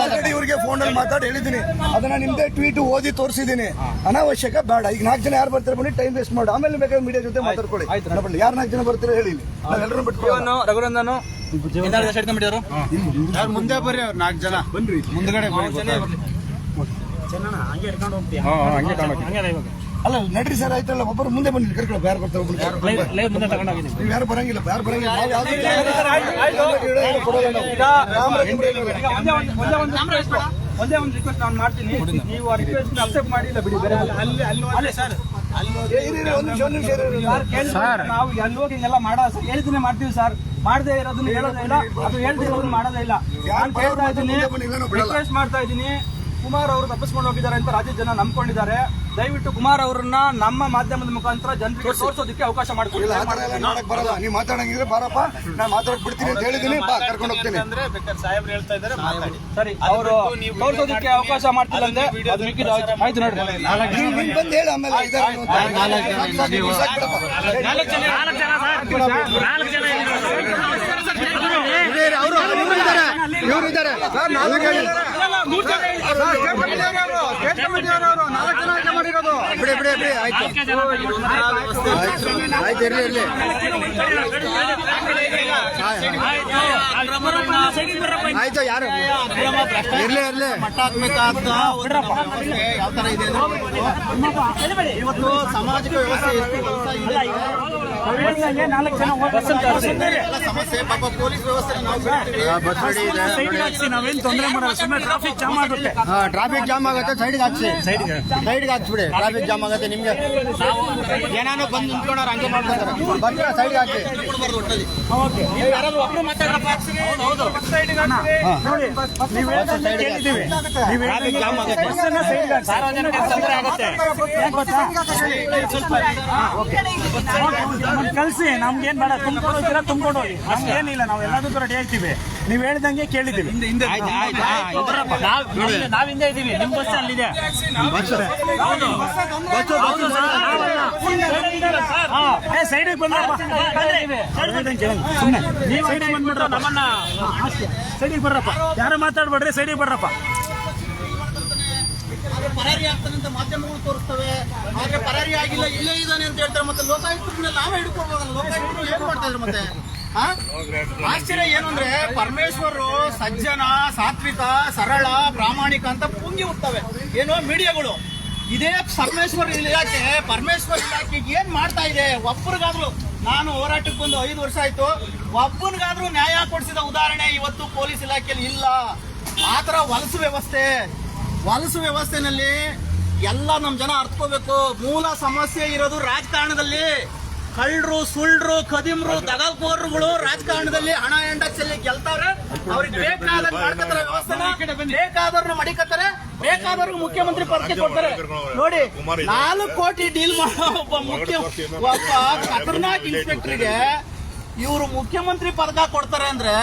Speaker 2: ಆಲ್ರೆಡಿ ಇವ್ರಿಗೆ ಫೋನ್ ಅಲ್ಲಿ ಮಾತಾಡಿ ಹೇಳಿದೀನಿ ಅದನ್ನ ನಿಮ್ದೇ ಟ್ವೀಟ್ ಓದಿ ತೋರಿಸಿದ್ದೀನಿ ಅನಾವಶ್ಯಕ ಬೇಡ ಈಗ ನಾಲ್ಕು ಜನ ಯಾರು ಬರ್ತಾರೆ ಬನ್ನಿ ಟೈಮ್ ವೇಸ್ಟ್ ಮಾಡಿ ಆಮೇಲೆ ಬೇಕಾದ್ರೆ ಮೀಡಿಯಾ ಜೊತೆ ಮಾತಾಡ್ಕೊಳ್ಳಿ ನೋಡಿ
Speaker 1: ಆಯ್ತು.
Speaker 2: ಯಾರು ನಾಲ್ಕು ಜನ ಬರ್ತೀರಾ ಹೇಳಿ ಇಲ್ಲಿ ನಾವೆಲ್ಲರೂ
Speaker 1: ಇವನು ರಘುನಂದನು ಕಂಬಿಡಿದ್ರು
Speaker 3: ಮುಂದೆ ಬರ್ರಿ ಅವ್ರು ನಾಲ್ಕು ಜನ
Speaker 2: ಬನ್ರಿ
Speaker 3: ಮುಂದ್ಗಡೆ
Speaker 2: ಅಲ್ಲ ನಡ್ರಿ ಸರ್ ಆಯ್ತಲ್ಲ ಒಬ್ಬರು ಮುಂದೆ ಬನ್ನಿ ಕರ್ಕೊಂಡು ಯಾರು ಬರ್ತಾರೆ ನೀವು ಯಾರು ಬರಂಗಿಲ್ಲ ಯಾರು ಬರಂಗಿಲ್ಲ
Speaker 1: ಒಂದೇ ಒಂದು ರಿಕ್ವೆಸ್ಟ್ ಒಂದೇ ಒಂದು ರಿಕ್ವೆಸ್ಟ್ ನಾನು ಮಾಡ್ತೀನಿ ನೀವು ಆ ರಿಕ್ವೆಸ್ಟ್ ಅಕ್ಸೆಪ್ಟ್ ಮಾಡಿಲ್ಲ ಬಿಡಿ ಬೇರೆ ಅಲ್ಲಿ ಅಲ್ಲಿ ಸರ್ ಸರ್ ನಾವು ಎಲ್ಲಿ ಹೋಗಿ ಹಿಂಗೆಲ್ಲ ಮಾಡೋ ಸರ್ ಹೇಳಿದ್ರೆ ಮಾಡ್ತೀವಿ ಸರ್ ಮಾಡದೇ ಇರೋದನ್ನ ಹೇಳೋದೇ ಇಲ್ಲ. ಅದು ಹೇಳ್ದೇ ಇರೋದನ್ನ ಮಾಡೋದೇ ಇಲ್ಲ. ನಾನು ಕೇಳ್ತಾ ಇದ್ದೀನಿ. ರಿಕ್ವೆಸ್ಟ್ ಮಾಡ್ತಾ ಇದ್ದೀನಿ. ಕುಮಾರ್ ಅವರು ತಪ್ಪಿಸ್ಕೊಂಡು ಹೋಗಿದ್ದಾರೆ ಅಂತ ರಾಜ್ಯ ಜನ ನಂಬ್ಕೊಂಡಿದ್ದಾರೆ. ದಯವಿಟ್ಟು ಕುಮಾರ್ ಅವರನ್ನ ನಮ್ಮ ಮಾಧ್ಯಮದ ಮುಖಾಂತರ ಜನರಿಗೆ ತೋರಿಸೋದಕ್ಕೆ ಅವಕಾಶ ಮಾಡಿಕೊಡಿ.
Speaker 2: ಬರಲ್ಲ. ನೀವು ಮಾತಾಡಂಗಿದ್ರೆ ಬಾರಪ್ಪ. ನಾನು ಮಾತಾಡಕ್ ಬಿಡ್ತೀನಿ ಅಂತ ಹೇಳಿದೀನಿ ಬಾ ಕರ್ಕೊಂಡು ಹೋಗ್ತೀನಿ.
Speaker 3: ಅಂದ್ರೆ ಬೇಕಾದ್ರೆ ಸಾಹೇಬ್ರು ಹೇಳ್ತಾ ಇದಾರೆ ಮಾತಾಡಿ.
Speaker 1: ಸರಿ ಅವರು ತೋರಿಸೋದಕ್ಕೆ ಅವಕಾಶ ಮಾಡ್ತಿಲ್ಲ ಅಂದ್ರೆ ಅದು ಮಿಕ್ಕಿದ್ದು ಆಯ್ತು- ನೋಡ್ರಿ
Speaker 2: ನೀನ್ ನೀನ್ ಬಂದು ಹೇಳಿ ಆಮೇಲೆ ಇವರು ಇದ್ದಾರೆ. ಸರ್ ನಾಲ್ಕು ಬಿಡಿ ಬಿಡಿ ಬಿಡಿ ಆಯ್ತು ಆಯ್ತು ಇರ್ಲಿ ಇರ್ಲಿ ಆಯ್ತು ಯಾರು ಇರ್ಲಿ ಇರ್ಲಿ
Speaker 3: ಯಾವ ತರ ಇದೆ ಇವತ್ತು ಸಾಮಾಜಿಕ ವ್ಯವಸ್ಥೆ ಸಮಸ್ಯೆ ಪಾಪ ಪೊಲೀಸ್ ವ್ಯವಸ್ಥೆ ನಾವು.
Speaker 1: ನಾವೇನ್ ತೊಂದರೆ ಮಾಡಲ್ಲ ಸುಮ್ಮನೆ ಟ್ರಾಫಿಕ್
Speaker 2: ಟ್ರಾಫಿಕ್ ಜಾಮ್ ಆಗುತ್ತೆ. ಸೈಡ್ಗೆ ಹಾಕ್ಸಿ. ಸೈಡ್ಗೆ ಹಾಕ್ಸ್ಬಿಡಿ. ಟ್ರಾಫಿಕ್ ಜಾಮ್ ಆಗುತ್ತೆ ನಿಮ್ಗೆ.
Speaker 3: ಏನಾನು ಬಂದು ನಿಂತ್ಕೊಂಡವ್ರು ಹಂಗೆ ಮಾಡ್ತಾರೆ
Speaker 2: ಬರ್ತೀರಾ? ಸೈಡ್ಗೆ ಹಾಕಿ
Speaker 3: ಟ್ರಾಫಿಕ್ ಜಾಮ್ ಆಗುತ್ತೆ.
Speaker 5: ಕಲ್ಸಿ ನಮ್ಗೇನ್ ಬೇಡ. ತುಂಬಿಕೊಂಡು ಹೋಗ್ತೀರಾ? ತುಂಬಿಕೊಂಡು ಹೋಗಿ. ನಮ್ಗೇನಿಲ್ಲ ನಾವು ಎಲ್ಲದಕ್ಕೂ ರೆಡಿ ಆಯ್ತೀವಿ ನೀವ್ ಹೇಳ್ದಂಗೆ ಕೇಳಿದ್ದೀವಿ. ನಾವ್ ಹಿಂದೆ ಇದ್ದೀವಿ ನಿಮ್ ಬಸ್ ಅಲ್ಲಿದೆ. ಸೈಡಿಗೆ ಬಂದ್ಬಿಟ್ರ ನಮ್ಮನ್ನ ಸೈಡಿಗೆ ಬರ್ರಪ್ಪ. ಯಾರು ಮಾತಾಡ್ಬೇಡ್ರಿ ಸೈಡಿಗೆ ಬರ್ರಪ್ಪ.
Speaker 3: ಪರಾರಿ ಆಗ್ತಾನಂತ ಅಂತ ಮಾಧ್ಯಮಗಳು ತೋರಿಸ್ತವೆ. ಆದ್ರೆ ಪರಾರಿ ಆಗಿಲ್ಲ ಇಲ್ಲೇ ಇದ್ದಾನೆ ಅಂತ ಹೇಳ್ತಾರೆ. ಮತ್ತೆ ಲೋಕಾಯುಕ್ತ ನಾವೇ ಹಿಡ್ಕೊಳ್ಬೋದಲ್ಲ? ಲೋಕಾಯುಕ್ತರು ಏನ್ ಮಾಡ್ತಾ ಇದ್ರು ಮತ್ತೆ? ಆಶ್ಚರ್ಯ ಏನು ಅಂದ್ರೆ ಪರಮೇಶ್ವರು ಸಜ್ಜನ, ಸಾತ್ವಿಕ, ಸರಳ, ಪ್ರಾಮಾಣಿಕ ಅಂತ ಪುಂಗಿ ಹುಟ್ಟವೆ. ಏನೋ ಮೀಡಿಯಾಗಳು. ಇದೇ ಪರಮೇಶ್ವರ್ ಇಲಾಖೆ ಪರಮೇಶ್ವರ್ ಇಲಾಖೆ ಏನ್ ಮಾಡ್ತಾ ಇದೆ? ಒಬ್ಬರಿಗಾದ್ರು ನಾನು ಹೋರಾಟಕ್ಕೆ ಬಂದು ಐದು ವರ್ಷ ಆಯ್ತು, ಒಬ್ಬನಿಗಾದ್ರೂ ನ್ಯಾಯ ಕೊಡಿಸಿದ ಉದಾಹರಣೆ ಇವತ್ತು ಪೊಲೀಸ್ ಇಲಾಖೆಯಲ್ಲಿ ಇಲ್ಲ. ಆತರ ವಲಸು ವ್ಯವಸ್ಥೆ. ವಲಸು ವ್ಯವಸ್ಥೆನಲ್ಲಿ ಎಲ್ಲ ನಮ್ಮ ಜನ ಅರ್ಥಕೋಬೇಕು ಮೂಲ ಸಮಸ್ಯೆ ಇರೋದು ರಾಜಕಾರಣದಲ್ಲಿ. ಕಳ್ಳರು ಸುಳ್ಳರು ಕದಿಮ್ರು ದಗಲ್ಕೋರ್ಗಳು ರಾಜಕಾರಣದಲ್ಲಿ ಹಣ ಎಂಡ ಚೆಲ್ಲಿ ಗೆಲ್ತಾವ್ರೆ ಅವ್ರಿಗೆ ಬೇಕಾದ ವ್ಯವಸ್ಥೆ ಬೇಕಾದವ್ರನ್ನ ಮಡಿಕತ್ತಾರೆ ಬೇಕಾದವ್ರಿಗೆ ಮುಖ್ಯಮಂತ್ರಿ ಪರಿಸ್ಥಿತಿ ಕೊಡ್ತಾರೆ. ನೋಡಿ ನಾಲ್ಕು ಕೋಟಿ ಡೀಲ್ ಮಾಡೋ ಒಬ್ಬ ಮುಖ್ಯ ಒಬ್ಬ ಖತರ್ನಾಕ್ ಇನ್ಸ್ಪೆಕ್ಟರ್ಗೆ ಇವರು ಮುಖ್ಯಮಂತ್ರಿ ಪದಕ ಕೊಡ್ತಾರೆ ಅಂದ್ರೆ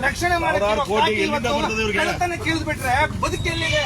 Speaker 3: ರಕ್ಷಣೆ ಮಾಡಿ ಕೇಳಿದ್ಬಿಟ್ರೆ ಬದುಕೆಲ್ಲಿದೆ